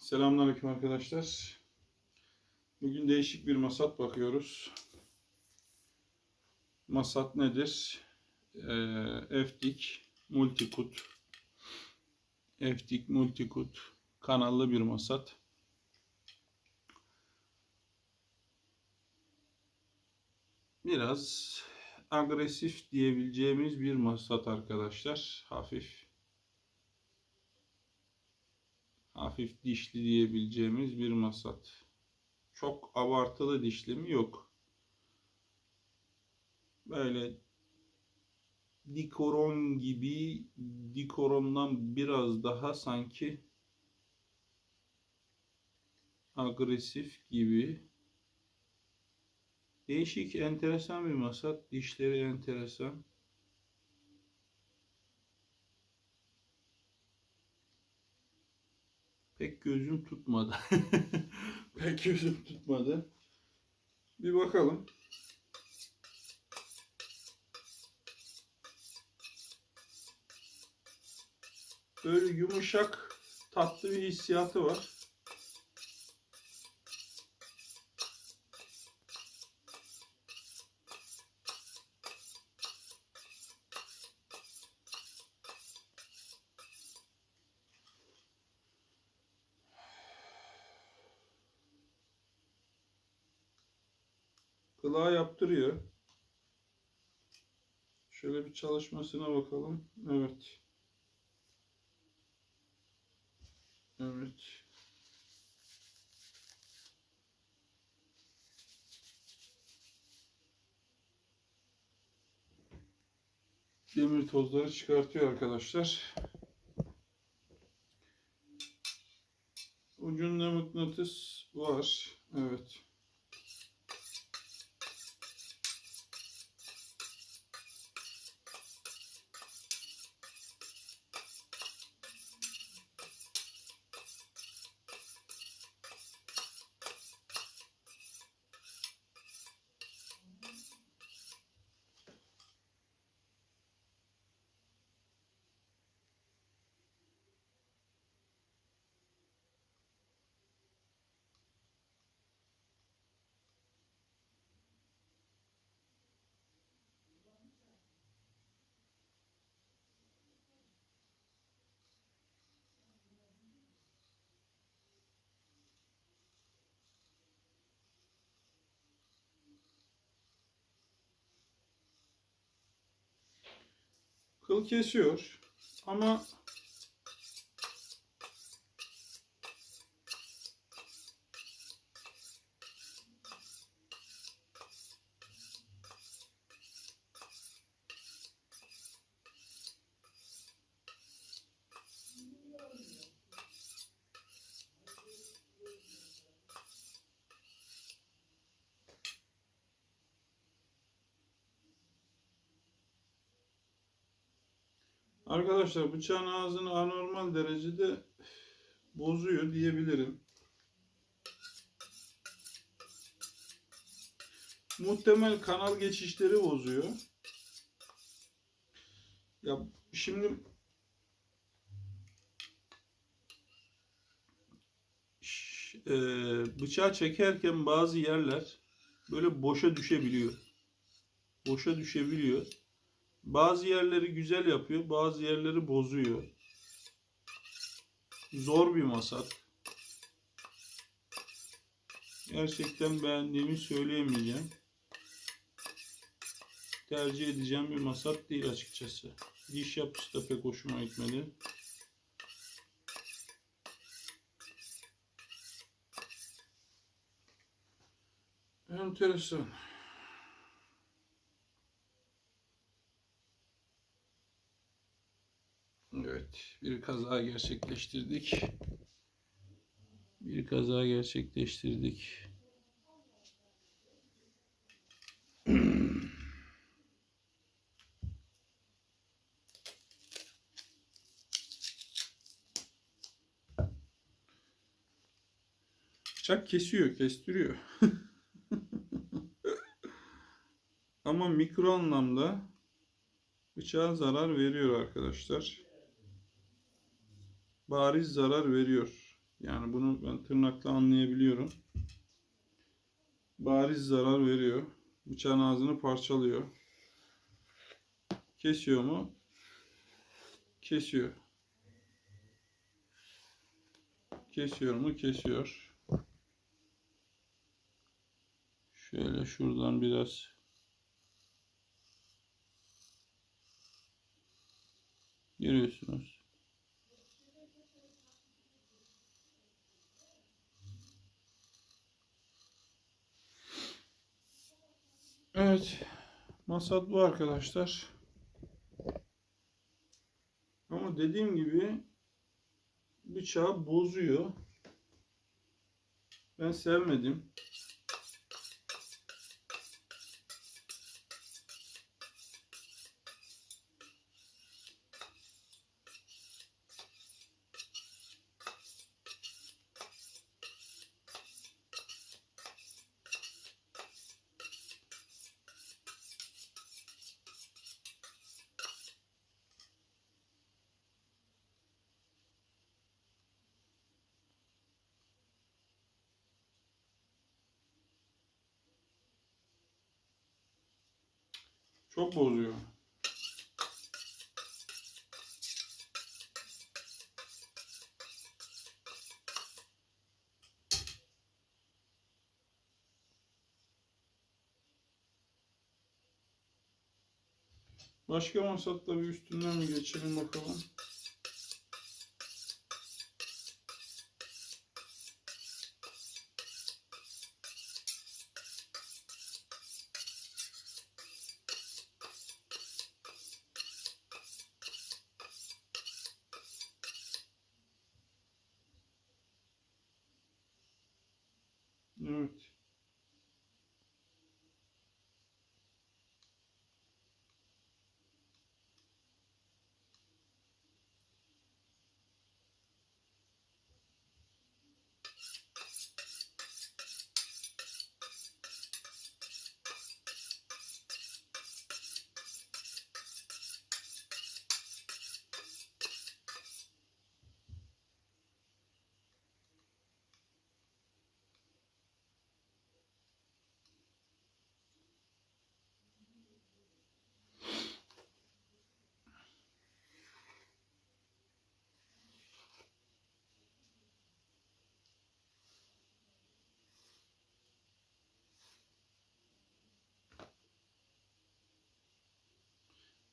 Selamünaleyküm arkadaşlar. Bugün değişik bir masat bakıyoruz. Masat nedir? Ee, FDIC Multikut. FDIC Multikut kanallı bir masat. Biraz agresif diyebileceğimiz bir masat arkadaşlar. Hafif hafif dişli diyebileceğimiz bir masat. Çok abartılı dişli mi? Yok. Böyle dikoron gibi dikorondan biraz daha sanki agresif gibi. Değişik, enteresan bir masat. Dişleri enteresan. Pek gözüm tutmadı. Pek gözüm tutmadı. Bir bakalım. Böyle yumuşak, tatlı bir hissiyatı var. Kulağı yaptırıyor. Şöyle bir çalışmasına bakalım. Evet. Evet. Demir tozları çıkartıyor arkadaşlar. Ucunda mıknatıs var. Evet. Kıl kesiyor. Ama Arkadaşlar bıçağın ağzını anormal derecede bozuyor diyebilirim. Muhtemel kanal geçişleri bozuyor. Ya şimdi e, bıçağı çekerken bazı yerler böyle boşa düşebiliyor. Boşa düşebiliyor. Bazı yerleri güzel yapıyor, bazı yerleri bozuyor. Zor bir masat. Gerçekten beğendiğimi söyleyemeyeceğim. Tercih edeceğim bir masat değil açıkçası. Diş yapısı da pek hoşuma gitmedi. Enteresan. Evet, bir kaza gerçekleştirdik. Bir kaza gerçekleştirdik. Bıçak kesiyor, kestiriyor. Ama mikro anlamda bıçağa zarar veriyor arkadaşlar. Bariz zarar veriyor. Yani bunu ben tırnakla anlayabiliyorum. Bariz zarar veriyor. Bıçağın ağzını parçalıyor. Kesiyor mu? Kesiyor. Kesiyor mu? Kesiyor. Şöyle şuradan biraz görüyorsunuz. Evet. Masat bu arkadaşlar. Ama dediğim gibi bıçağı bozuyor. Ben sevmedim. Çok bozuyor. Başka masatla bir üstünden mi geçelim bakalım. Evet.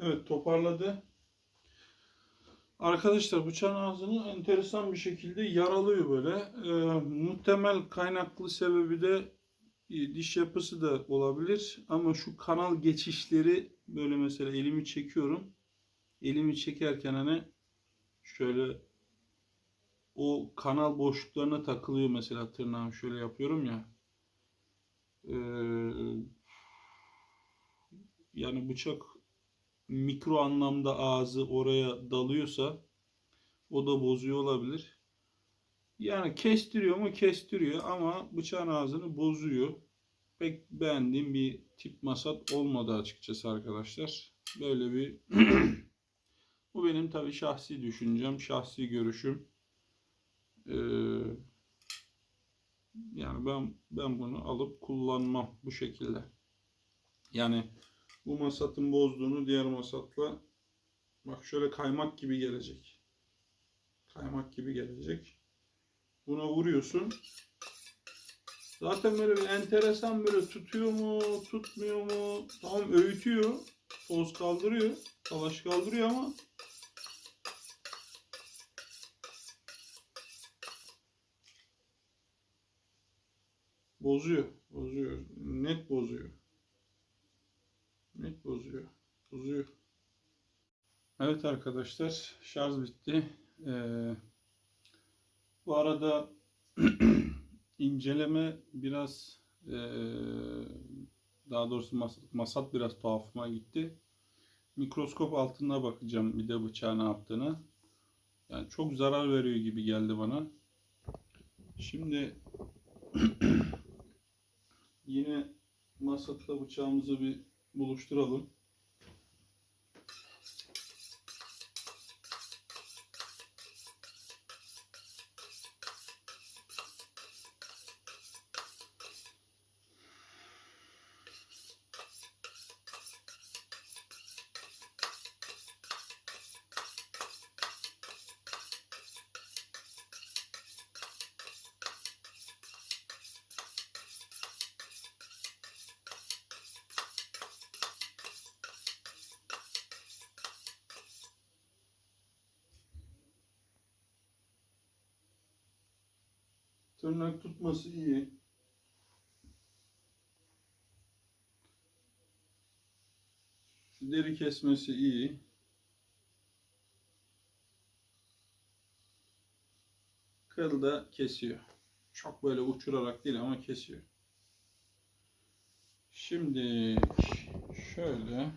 Evet toparladı. Arkadaşlar bıçağın ağzını enteresan bir şekilde yaralıyor böyle. Ee, muhtemel kaynaklı sebebi de e, diş yapısı da olabilir. Ama şu kanal geçişleri böyle mesela elimi çekiyorum. Elimi çekerken hani şöyle o kanal boşluklarına takılıyor mesela tırnağım şöyle yapıyorum ya. Ee, yani bıçak mikro anlamda ağzı oraya dalıyorsa o da bozuyor olabilir. Yani kestiriyor mu? Kestiriyor ama bıçağın ağzını bozuyor. Pek beğendiğim bir tip masat olmadı açıkçası arkadaşlar. Böyle bir bu benim tabii şahsi düşüncem, şahsi görüşüm. Ee, yani ben ben bunu alıp kullanmam bu şekilde. Yani bu masatın bozduğunu diğer masatla bak şöyle kaymak gibi gelecek. Kaymak gibi gelecek. Buna vuruyorsun. Zaten böyle bir enteresan böyle tutuyor mu, tutmuyor mu? Tamam öğütüyor. Toz kaldırıyor. Talaş kaldırıyor ama bozuyor. Bozuyor. Net bozuyor. Bozuyor. Bozuyor. Evet arkadaşlar şarj bitti. Ee, bu arada inceleme biraz ee, daha doğrusu mas- masat biraz tuhafıma gitti. Mikroskop altına bakacağım bir de bıçağı ne yaptığını. Yani çok zarar veriyor gibi geldi bana. Şimdi yine masatla bıçağımızı bir buluşturalım. Tırnak tutması iyi. Deri kesmesi iyi. Kıl da kesiyor. Çok böyle uçurarak değil ama kesiyor. Şimdi şöyle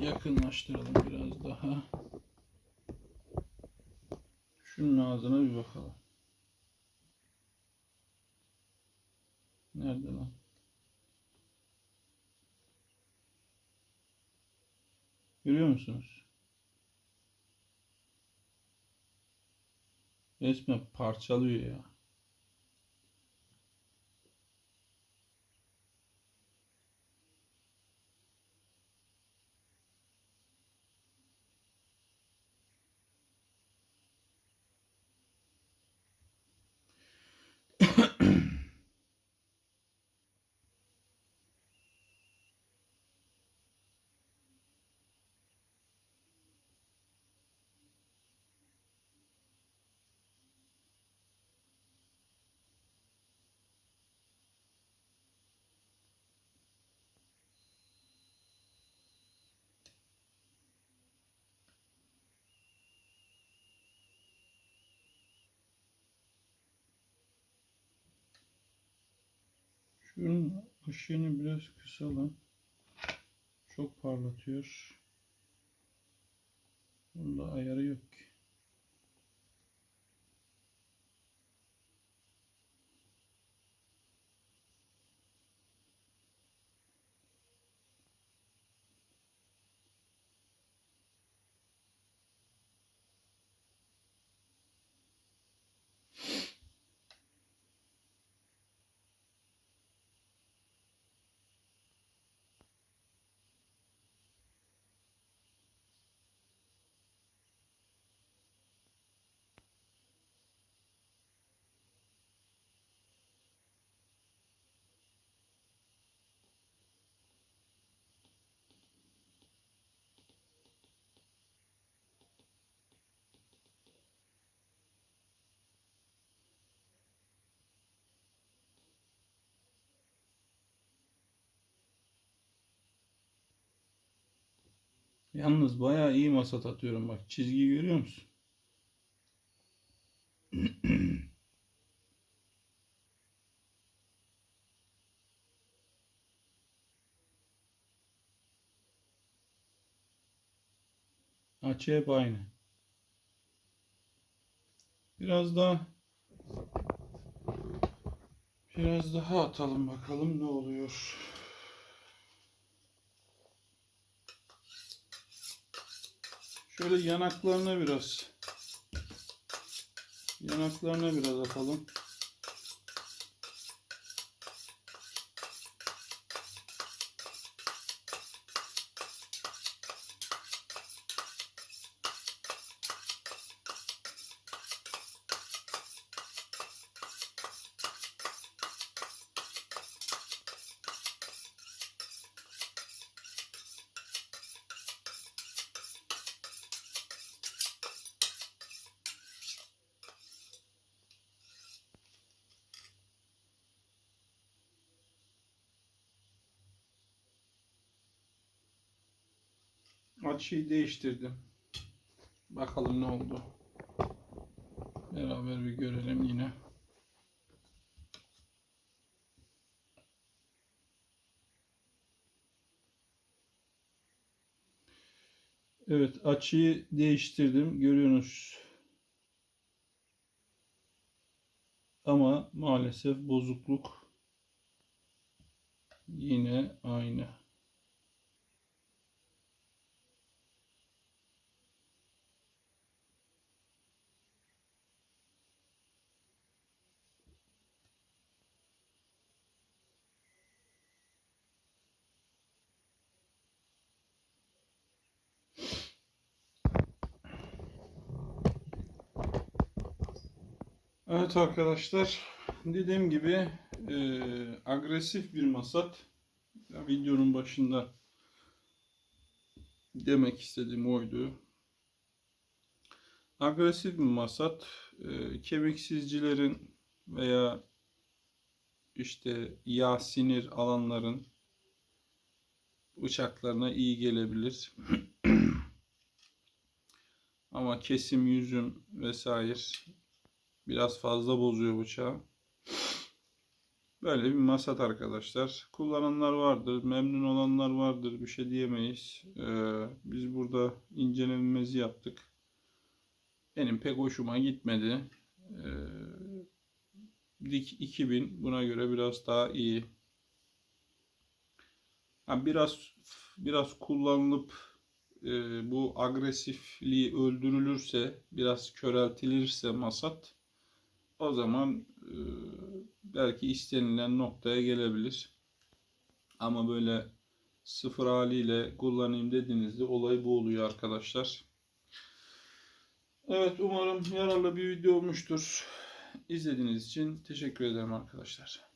yakınlaştıralım biraz daha. Şunun ağzına bir bakalım. Nerede lan? Görüyor musunuz? Resmen parçalıyor ya. Şunun ışığını biraz kısalım. Çok parlatıyor. Bunda ayarı yok ki. Yalnız bayağı iyi masat atıyorum bak. Çizgiyi görüyor musun? Açı hep aynı. Biraz daha biraz daha atalım bakalım ne oluyor. Şöyle yanaklarına biraz yanaklarına biraz atalım. Açıyı değiştirdim. Bakalım ne oldu. Beraber bir görelim yine. Evet açıyı değiştirdim. Görüyorsunuz. Ama maalesef bozukluk yine aynı. Evet arkadaşlar dediğim gibi e, agresif bir masat Ya videonun başında demek istediğim oydu. agresif bir masat e, kemiksizcilerin veya işte yağ sinir alanların bıçaklarına iyi gelebilir. Ama kesim yüzüm vesaire biraz fazla bozuyor bıçağı. Böyle bir masat arkadaşlar. Kullananlar vardır, memnun olanlar vardır. Bir şey diyemeyiz. Ee, biz burada incelememizi yaptık. Benim pek hoşuma gitmedi. Ee, Dik 2000 buna göre biraz daha iyi. Ha, biraz biraz kullanılıp e, bu agresifliği öldürülürse, biraz köreltilirse masat o zaman e, belki istenilen noktaya gelebilir. Ama böyle sıfır haliyle kullanayım dediğinizde olay bu oluyor arkadaşlar. Evet umarım yararlı bir video olmuştur. İzlediğiniz için teşekkür ederim arkadaşlar.